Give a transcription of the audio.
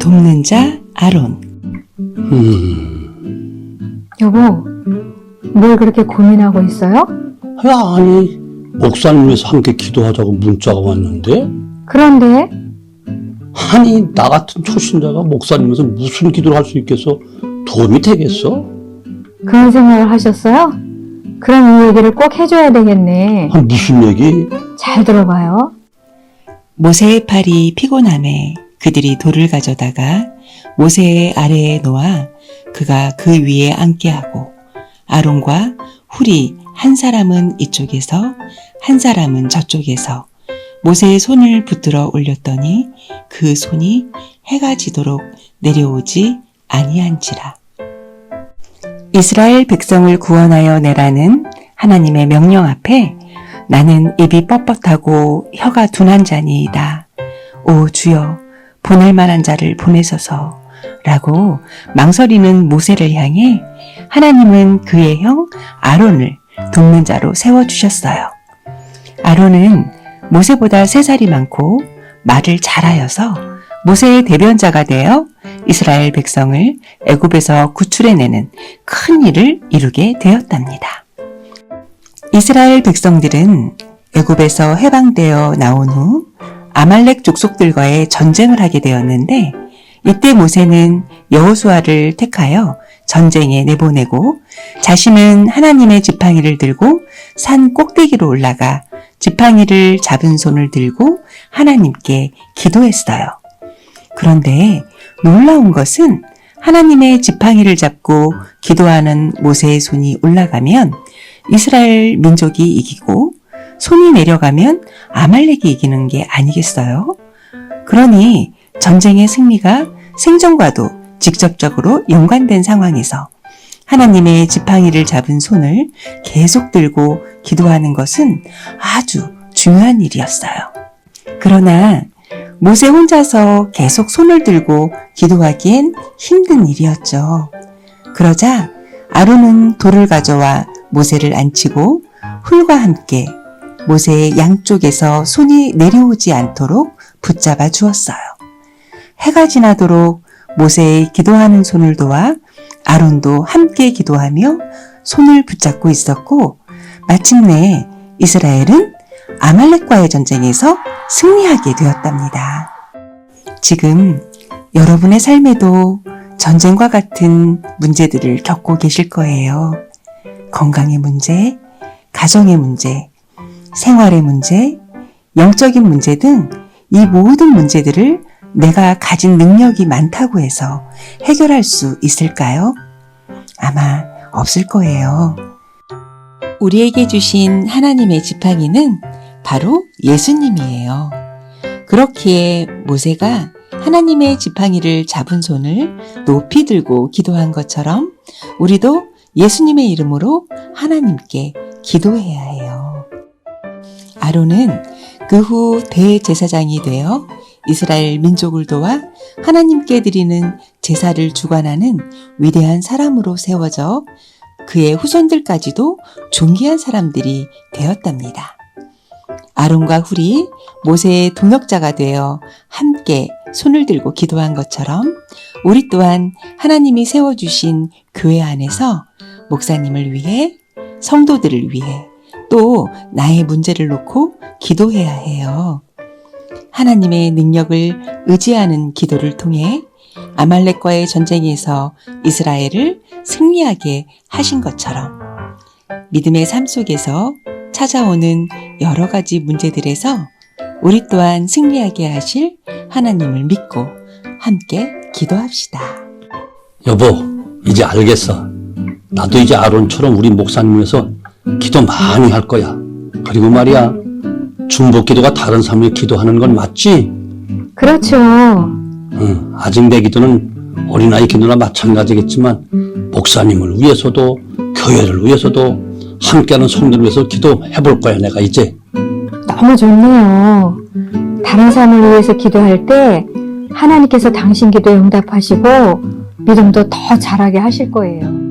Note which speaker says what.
Speaker 1: 돕는 자 아론.
Speaker 2: 음,
Speaker 3: 여보, 뭘 그렇게 고민하고 있어요?
Speaker 2: 야, 아니, 목사님에서 함께 기도하자고 문자가 왔는데?
Speaker 3: 그런데
Speaker 2: 아니, 나 같은 초신자가 목사님에서 무슨 기도를 할 수 있겠어? 도움이 되겠어?
Speaker 3: 그런 생각을 하셨어요? 그럼 이 얘기를 꼭 해줘야 되겠네.
Speaker 2: 아, 무슨 얘기?
Speaker 3: 잘 들어봐요.
Speaker 1: 모세의 팔이 피곤함에 그들이 돌을 가져다가 모세의 아래에 놓아 그가 그 위에 앉게 하고 아론과 훌이 한 사람은 이쪽에서 한 사람은 저쪽에서 모세의 손을 붙들어 올렸더니 그 손이 해가 지도록 내려오지 아니한지라. 이스라엘 백성을 구원하여 내라는 하나님의 명령 앞에 나는 입이 뻣뻣하고 혀가 둔한 자니이다. 오 주여 보낼 만한 자를 보내소서 라고 망설이는 모세를 향해 하나님은 그의 형 아론을 돕는 자로 세워주셨어요. 아론은 모세보다 세 살이 많고 말을 잘하여서 모세의 대변자가 되어 이스라엘 백성을 애굽에서 구출해내는 큰 일을 이루게 되었답니다. 이스라엘 백성들은 애굽에서 해방되어 나온 후 아말렉 족속들과의 전쟁을 하게 되었는데 이때 모세는 여호수아를 택하여 전쟁에 내보내고 자신은 하나님의 지팡이를 들고 산 꼭대기로 올라가 지팡이를 잡은 손을 들고 하나님께 기도했어요. 그런데 놀라운 것은 하나님의 지팡이를 잡고 기도하는 모세의 손이 올라가면 이스라엘 민족이 이기고 손이 내려가면 아말렉이 이기는 게 아니겠어요? 그러니 전쟁의 승리가 생존과도 직접적으로 연관된 상황에서 하나님의 지팡이를 잡은 손을 계속 들고 기도하는 것은 아주 중요한 일이었어요. 그러나 모세 혼자서 계속 손을 들고 기도하기엔 힘든 일이었죠. 그러자 아론은 돌을 가져와 모세를 앉히고 훌과 함께 모세의 양쪽에서 손이 내려오지 않도록 붙잡아 주었어요. 해가 지나도록 모세의 기도하는 손을 도와 아론도 함께 기도하며 손을 붙잡고 있었고 마침내 이스라엘은 아말렉과의 전쟁에서 승리하게 되었답니다. 지금 여러분의 삶에도 전쟁과 같은 문제들을 겪고 계실 거예요. 건강의 문제, 가정의 문제, 생활의 문제, 영적인 문제 등 이 모든 문제들을 내가 가진 능력이 많다고 해서 해결할 수 있을까요? 아마 없을 거예요. 우리에게 주신 하나님의 지팡이는 바로 예수님이에요. 그렇기에 모세가 하나님의 지팡이를 잡은 손을 높이 들고 기도한 것처럼 우리도 예수님의 이름으로 하나님께 기도해야 해요. 아론은 그 후 대제사장이 되어 이스라엘 민족을 도와 하나님께 드리는 제사를 주관하는 위대한 사람으로 세워져 그의 후손들까지도 존귀한 사람들이 되었답니다. 아론과 훌이 모세의 동역자가 되어 함께 손을 들고 기도한 것처럼 우리 또한 하나님이 세워주신 교회 안에서 목사님을 위해 성도들을 위해 또 나의 문제를 놓고 기도해야 해요. 하나님의 능력을 의지하는 기도를 통해 아말렉과의 전쟁에서 이스라엘을 승리하게 하신 것처럼 믿음의 삶 속에서 찾아오는 여러 가지 문제들에서 우리 또한 승리하게 하실 하나님을 믿고 함께 기도합시다.
Speaker 2: 여보, 이제 알겠어. 나도 이제 아론처럼 우리 목사님에서 기도 많이 할 거야. 그리고 말이야, 중복 기도가 다른 사람이 기도하는 건 맞지?
Speaker 3: 그렇죠.
Speaker 2: 응, 아직 내 기도는 어린아이 기도나 마찬가지겠지만, 목사님을 위해서도, 교회를 위해서도, 함께하는 성도를 위해서 기도해 볼 거야, 내가 이제.
Speaker 3: 너무 좋네요. 다른 사람을 위해서 기도할 때 하나님께서 당신 기도에 응답하시고 믿음도 더 잘하게 하실 거예요.